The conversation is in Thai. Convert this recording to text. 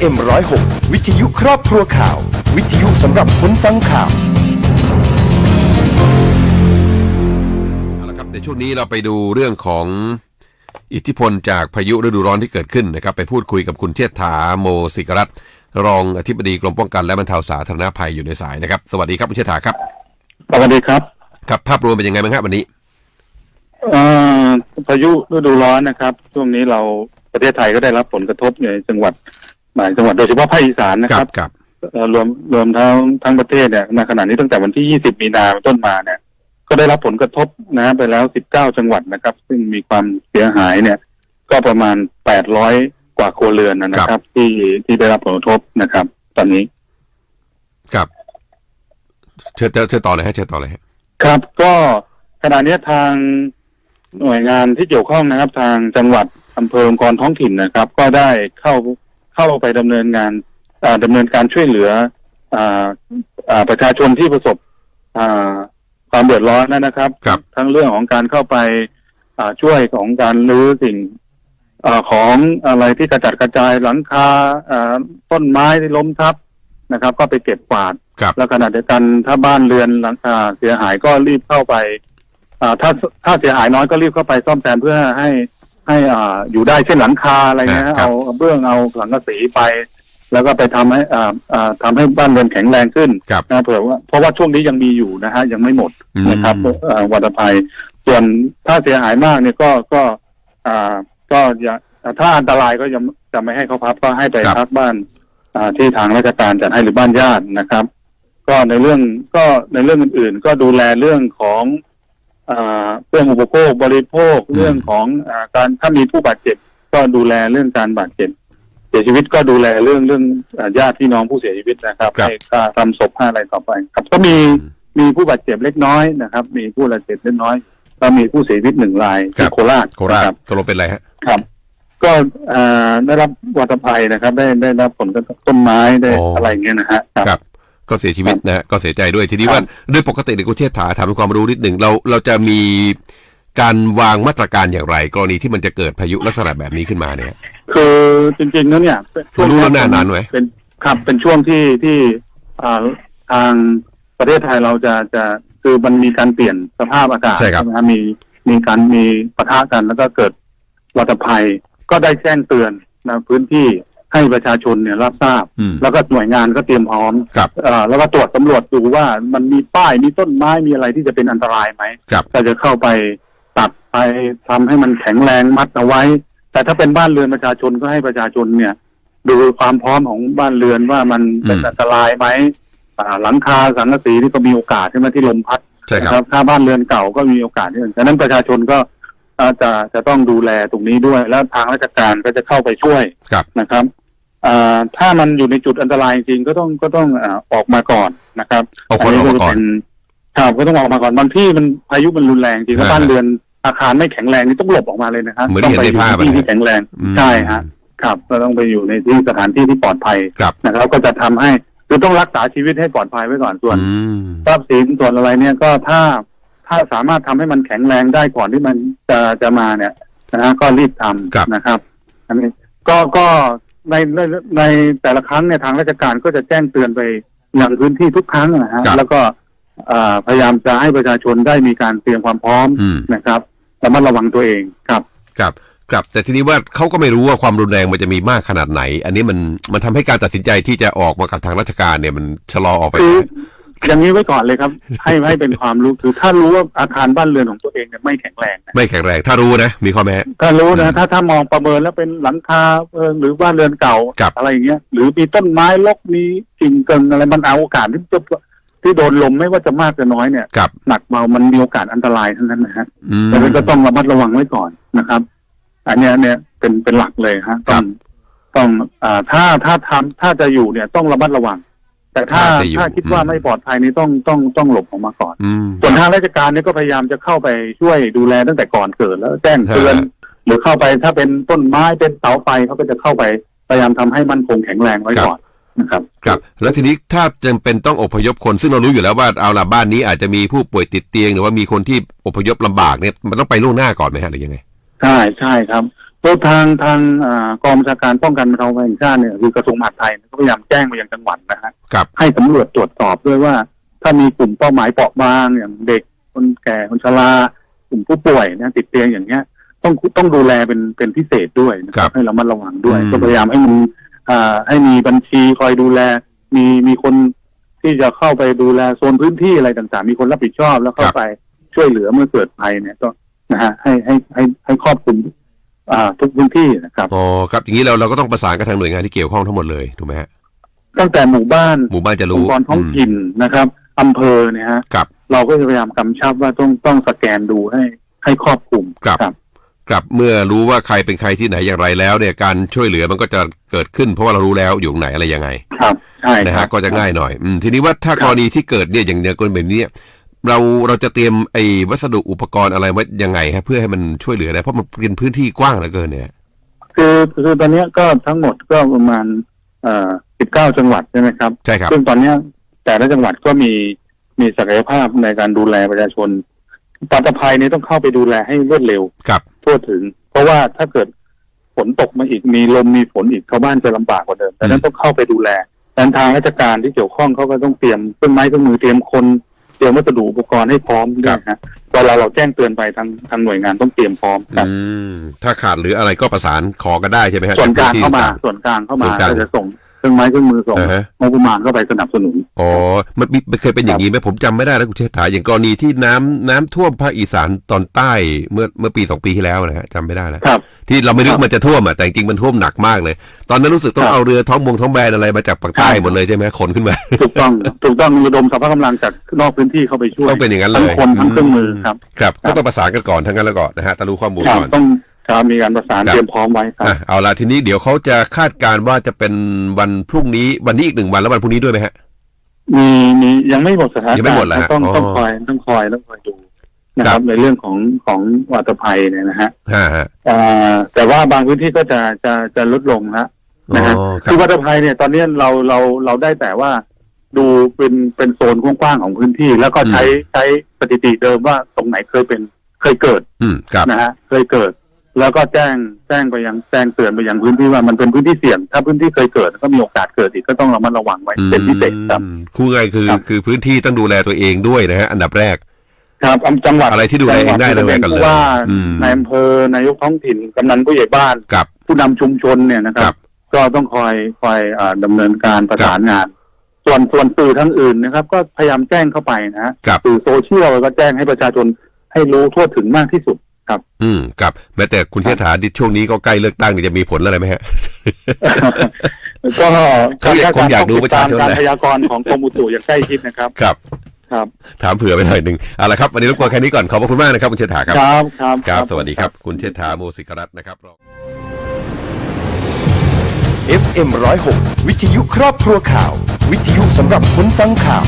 FM 106วิทยุครอบครัวข่าว วิทยุสำหรับคนฟังข่าว เอาละครับในช่วงนี้เราไปดูเรื่องของอิทธิพลจากพายุฤดูร้อนที่เกิดขึ้นนะครับ ไปพูดคุยกับคุณเชษฐาโมสิกรัตน์รองอธิบดีกรมป้องกันและบรรเทาสาธารณภัยอยู่ในสายนะครับ สวัสดีครับคุณเชษฐาครับ สวัสดีครับครับภาพรวมเป็นยังไงบ้างครับวันนี้เอ่อพายุฤดูร้อนนะครับ ช่วงนี้เราประเทศไทยก็ได้รับผลกระทบในจังหวัด หลายจังหวัดโดยเฉพาะภาคอีสานนะคครัรับบครับเอ่อรวมรวมทั้งทั้งประเทศเนี่ยในขณะนี้ตั้งแต่วันที่ 20 มีนาเป็นต้นมาเนี่ย ก็ได้รับผลกระทบนะไปแล้ว 19 จังหวัดนะครับ ซึ่งมีความเสียหายเนี่ย ก็ประมาณ 800 กว่าครัวเรือนนะครับ ที่ที่ได้รับผลกระทบนะครับ ตอนนี้ ครับเชิญเชิญเชิญต่อเลยฮะเชิญต่อเลยฮะครับ ก็ขณะนี้ทางหน่วยงานที่เกี่ยวข้องนะครับ ทางจังหวัดอำเภอองค์กรท้องถิ่นนะครับ ก็ได้เข้า เข้าไปดำเนินงานอ่าดำเนินการช่วยเหลืออ่าอ่าประชาชนที่ประสบอ่าความเดือดร้อนนะครับครับทั้งเรื่องของการเข้าไปอ่าช่วยของการรื้อสิ่งอาของอะไรที่กระจัดกระจายหลังคาอ่าต้นไม้ที่ล้มทับนะครับ ก็ไปเก็บกวาดครับแล้วขณะเดียวกันถ้าบ้านเรือนหลังคาเสียหายก็รีบเข้าไปอ่าถ้าถ้าเสียหายน้อยก็รีบเข้าไปซ่อมแซมเพื่อให้ ให้อ่าอยู่ได้เช่นหลังคาอะไรเงี้ยครับเอาเอาเบื้องเอาหลังกระสีไป แล้วก็ไปทำให้อ่าอ่าทำให้บ้านเรือนแข็งแรงขึ้นครับ นะเผื่อว่าเพราะว่าช่วงนี้ยังมีอยู่นะฮะยังไม่หมดอืม นะครับอ่าวัตภัย ส่วนถ้าเสียหายมากเนี่ยก็ก็อ่าก็อย่าถ้าอันตรายก็ยังจะไม่ให้เขาพักก็ให้ไปครับ พักบ้านอ่าที่ทางราชการจัดให้หรือบ้านญาตินะครับ ก็ในเรื่องก็ในเรื่องอื่นๆ ก็ดูแลเรื่องของอ่า เรื่องอุปโภคบริโภคอืมเรื่องของอาการถ้ามีผู้บาดเจ็บ ก็ดูแลเรื่องการบาดเจ็บเสียชีวิตก็ดูแลเรื่องเรื่องอ่าญาติพี่น้องผู้เสียชีวิตนะครับครับให้ค่าทำศพค่าอะไรต่อไป ครับ ก็มีมีผู้บาดเจ็บเล็กน้อยนะครับ มีผู้บาดเจ็บเล็กน้อยก็มีผู้เสียชีวิตหนึ่งรายครัที่บโคราชโคราชนะบตกลงเป็นอะไรฮะครับ ก็อ่าได้รับวัตภัยนะครับ ได้ได้รับผลกระทบต้นไม้ได้อ๋อออะไรอย่างเงี้ยนะฮะครับครับ ก็เสียชีวิตนะฮะก็เสียใจด้วยทีนี้ครับว่าโดยปกติในยคุณเชษฐาถามความรู้นิดหนึ่งเราเราจะมีการวางมาตรการอย่างไร กรณีที่มันจะเกิดพายุลักษณะแบบนี้ขึ้นมาเนี่ยคือจริงๆแล้วเนี่ยเป็นรู้ล่วงหน้านานไหมเป็นครับเป็นช่วงที่ที่อ่าทางประเทศไทยเราจะจะคือมันมีการเปลี่ยนสภาพอากาศใช่ครับไหมครับมีมีการมีปะทะกันแล้วก็เกิดวัตภัย ก็ได้แจ้งเตือนนะพื้นที่ ให้ประชาชนเนี่ยรับทราบ อืม แล้วก็หน่วยงานก็เตรียมพร้อมครับ เอ่อแล้วก็ตรวจสำรวจดูว่ามันมีป้ายมีต้นไม้มีอะไรที่จะเป็นอันตรายไหมครับ ก็จะเข้าไปตัดไปทำให้มันแข็งแรงมัดเอาไว้ แต่ถ้าเป็นบ้านเรือนประชาชนก็ให้ประชาชนเนี่ย ดูความพร้อมของบ้านเรือนว่ามันเป็นอืม อันตรายไหมอ่าหลังคาสังกะสีนี่ก็มีโอกาสใช่ไหมที่ลมพัด ใช่คนะรับถ้าบ้านเรือนเก่าก็มีโอกาสที่ฉะนั้นประชาชนก็อ่าจะจะต้องดูแลตรงนี้ด้วย แล้วทางราชการก็จะเข้าไปช่วยครับ นะครับอ่า ถ้ามันอยู่ในจุดอันตรายจริงๆก็ต้องก็ต้องอ่าออกมาก่อนนะครับเอาคนออกมาก่อนจะเป็นครับก็ต้องออกมาก่อนบางที่มันพายุมันรุนแรงจริงถ้าฮะบ้านเรือนอาคารไม่แข็งแรงนี่ต้องหลบออกมาเลยนะครับเหมือนต้องเห็นไปในอยู่ภาพที่อะนะที่แข็งแรงอืมใช่ฮะครับก็ต้องไปอยู่ในที่สถานที่ที่ปลอดภัยครับนะครับ ก็จะทำให้คือต้องรักษาชีวิตให้ปลอดภัยไว้ก่อนส่วนอืมทรัพย์สินส่วนอะไรเนี่ยก็ถ้าถ้าสามารถทำให้มันแข็งแรงได้ก่อนที่มันจะจะมาเนี่ยนะฮะก็รีบทครับำนะครับ อันนี้ก็ก็ ในในในแต่ละครั้งเนี่ยทางราชการก็จะแจ้งเตือนไปยังพื้นที่ทุกครั้งนะฮะครับ แล้วก็อ่าพยายามจะให้ประชาชนได้มีการเตรียมความพร้อมอืม นะครับระมัดระวังตัวเองครับ ครับครับแต่ทีนี้ว่าเขาก็ไม่รู้ว่าความรุนแรงมันจะมีมากขนาดไหน อันนี้มันมันทำให้การตัดสินใจที่จะออกมากับทางราชการเนี่ยมันชะลอออกไปคือนะ อย่างนี้ไว้ก่อนเลยครับ ให้ให้เป็นความรู้คือถ้ารู้ว่าอาคารบ้านเรือนของตัวเองเนี่ยไม่แข็งแรงนะไม่แข็งแรง ถ้ารู้นะ มีข้อแม้ ถ้ารู้อืนะมถ้าถ้ามองประเมินแล้วเป็นหลังคาเอ่อหรือบ้านเรือนเก่าครับอะไรอย่างเงี้ยหรือมีต้นไม้ลกมีกิ่งเกิงอะไรมันเอาโอกาสที่จะที่โดนลมไม่ว่าจะมากจะน้อยเนี่ยกับ หนักเบามันมีโอกาสอันตรายทั้งนั้นนะฮะอืมดังนั้นก็ต้องระมัดระวังไว้ก่อนนะครับ อันเนี้ยเนี่ยเป็นเป็นหลักเลยฮะครัต้อบงต้องอ่าถ้าถ้าทำถ้าจะอยู่เนี่ยต้องระมัดระวัง แต่ถ้าถ้าจะอยู่ถ้าคิดว่าอืม ไม่ปลอดภัยนี่ต้องต้องต้องหลบออกมาก่อน อืม ส่วนทางราชการเนี่ยก็พยายามจะเข้าไปช่วยดูแลตั้งแต่ก่อนเกิดแล้วแจ้งเตือนฮะ หรือเข้าไปถ้าเป็นต้นไม้เป็นเสาไฟเขาก็จะเข้าไปพยายามทำให้มันคงแข็งแรงไว้ก่อนนะครับ ครับ แล้วทีนี้ถ้าจำเป็นต้องอพยพคนซึ่งเรารู้อยู่แล้วว่าเอาละบ้านนี้อาจจะมีผู้ป่วยติดเตียง หรือว่ามีคนที่อพยพลำบากเนี่ยมันต้องไปล่วงหน้าก่อนไหมฮะหรือยังไง ใช่ใช่ครับ ตัวทางทางอ่ากองบัญชาการป้องกันบรรเทาภัยแห่งชาติเนี่ยคือกระทรวงมหาดไทยก็พยายามแจ้งไปยังจังหวัดนะฮะครับให้สำรวจตรวจสอบด้วยว่า ถ้ามีกลุ่มเป้าหมายเปราะบางอย่างเด็กคนแก่คนชรากลุ่มผู้ป่วยนะติดเตียงอย่างเงี้ย ต้องต้องดูแลเป็นเป็นพิเศษด้วยนะคครัรับบให้ระมัดระวังด้วยอืมก็พยายามให้มันอ่าให้มีบัญชีคอยดูแล มีมีคนที่จะเข้าไปดูแลโซนพื้นที่อะไรต่างๆ มีคนรับผิดชอบแล้วเข้าไปช่วยเหลือเมื่อเกิดภัยเนี่ยก็นะฮะให้ให้ให้ให้ครอบคลุมอ่า ทุกพื้นที่นะครับอ๋อครับอย่างนี้เราเราก็ต้องประสานกับทางหน่วยงานที่เกี่ยวข้องทั้งหมดเลยถูกไหมฮะตั้งแต่หมู่บ้านหมู่บ้านจะอรู้งค์กรท้องถิ่นนะครับอำเภอเนี่ยฮะครับเราก็จะพยายามกำชับว่าต้องต้องสแกนดูให้ให้ครอบคลุมครับครับเมื่อรู้ว่าใครเป็นใครที่ไหนอย่างไรแล้วเนี่ยการช่วยเหลือมันก็จะเกิดขึ้นเพราะว่าเรารู้แล้วอยู่ตรงไหนอะไรยังไง ครับใช่นะครัฮะบก็จะง่ายหน่อย อืมทีนี้ว่าถ้ากรณีที่เกิดเนี่ยอย่างเนี้ยกรณีแบบนี้ เนี่ยเราเราจะเตรียมไอ้วัสดุอุปกรณ์อะไรไว้ยังไงฮะเพื่อให้มันช่วยเหลือได้เพราะมันเป็นพื้นที่กว้างเหลือเกินเนี่ย คือคือตอนเนี้ยก็ทั้งหมดก็ประมาณเอ่อ19 จังหวัดใช่ไหมครับใช่ครับซึ่งตอนเนี้ยแต่ละจังหวัดก็มีมีศักยภาพในการดูแลประชาชนปาตภัยเนี่ยต้องเข้าไปดูแลให้รวดเร็วครับทั่วถึง เพราะว่าถ้าเกิดฝนตกมาอีกมีลมมีฝนอีกชาวบ้านจะลำบากกว่าเดิมแต่นั้นต้องเข้าไปดูแลดังนั้นทางราชการที่เกี่ยวข้องเขาก็ต้องเตรียมเครื่องไม้เครื่องมือเตรียมคน เตรียมวัสดุอุปกรณ์ให้พร้อมด้วยฮะเวลาเราแจ้งเตือนไปทางทางหน่วยงานต้องเตรียมพร้อมครับอืมถ้าขาดหรืออะไรก็ประสานขอกันได้ใช่ไหมฮะส่วนกลางจเข้ามาพื้นที่ส่วนกลางเข้าส่มาวนกลางก็จะส่ง เครื่องไม้เครื่องมือส่งอ่าฮะ งบประมาณเข้าไปสนับสนุน อ๋อ มันมีมันเคยเป็นอย่างนี้ไหมผมจำไม่ได้แล้วคุณเชษฐาอย่างกรณีที่น้ำน้ำท่วมภาคอีสานตอนใต้เมื่อเมื่อปีสองปีที่แล้วนะฮะจำไม่ได้แล้วครับ ที่เราไม่นึคกรับมันจะท่วมอะแต่จริงๆมันท่วมหนักมากเลย ตอนนั้นรู้สึกต้องครับเอาเรือท้องบงท้องแบนอะไรมาจากปากใต้ใช่ หมดเลยใช่ไหมขนขึ้นมา ถูกต้องถูกต้องระดมสรรพกำลังจากนอกพื้นที่เข้าไปช่วยต้องเป็นอย่างนั้นเลยทั้งคนทั้งเครื่องมือครับ ครับก็ต้องประสานกันก่อนทั้งนั้นแล้วก่อนนะฮะต้องรู้ข้อมูลครับก่อน ต้อง ครับมีการประสานครับ เตรียมพร้อมไว้ครับ อะเอาละทีนี้เดี๋ยวเขาจะคาดการณ์ว่าจะเป็นวันพรุ่งนี้วันนี้อีกหนึ่งวันแล้ววันพรุ่งนี้ด้วยไหมฮะ มีมียังไม่หมดสถานยังไม่การหมดณ์เหรอฮะต้องอ๋อต้องคอยต้องคอยต้องคอยดูนะคครัรับ บในเรื่องของของวัตภัยเนี่ยนะฮะฮะฮะอ่าแต่ว่าบางพื้นที่ก็จะจะจะลดลงแล้วนะฮะอ๋อครัคือบวัตภัยเนี่ยตอนนี้เราเราเราได้แต่ว่า ดูเป็นเป็นโซนกว้างๆของพื้นที่ แล้วก็ใช้ใช้สถิติเดิมว่าตรงไหนเคยเป็นเคยเกิดอืมครับนะฮะเคยเกิด แล้วก็แจ้งแจ้งไปยังแจ้งเตือนไปยังพื้นที่ว่ามันเป็นพื้นที่เสี่ยง ถ้าพื้นที่เคยเกิดก็มีโอกาสเกิดอีกก็ต้องระมัดระวังไว้เป็นพิเศษครับอืมคู่ไงคือครับคือพื้นที่ต้องดูแลตัวเองด้วยนะฮะอันดับแรก ครับอำจังหวัดอะไรที่ดูแลเองได้จัหวัดูแลกันเลยผู้ว่าอืมนายอำเภอนายกท้องถิ่นกำนันผู้ใหญ่บ้านกับผู้นำชุมชนเนี่ยนะคครัรับบก็ต้องคอยคอยอ่าดำเนินการประสานงาน ส่วนส่วนสื่อทั้งอื่นนะครับ ก็พยายามแจ้งเข้าไปนะฮะกับสื่อโซเชียลก็แจ้งให้ประชาชนให้รู้ทั่วถึงมากที่สุด ครับ อืมกับแม้แต่คุณเชษฐาดิช่วงนี้ก็ใกล้เลือกตั้งนี่จะมีผลอะไรไหมฮะก็เขาอยากคงอยากดูประชาชนการแหละพยากรณ์ของกรมอุตุอย่างใกล้ชิดนะครับ ครับ ครับ ถามเผื่อไปหน่อยหนึ่งเอาละครับวันนี้รบกวนแค่นี้ก่อนขอบพระคุณมากนะครับคุณเชษฐาครับครับครับครับสวัสดีครับ คุณเชษฐาโมสิกรัตน์นะครับ FM 106วิทยุครอบครัวข่าว วิทยุสำหรับคนฟังข่าว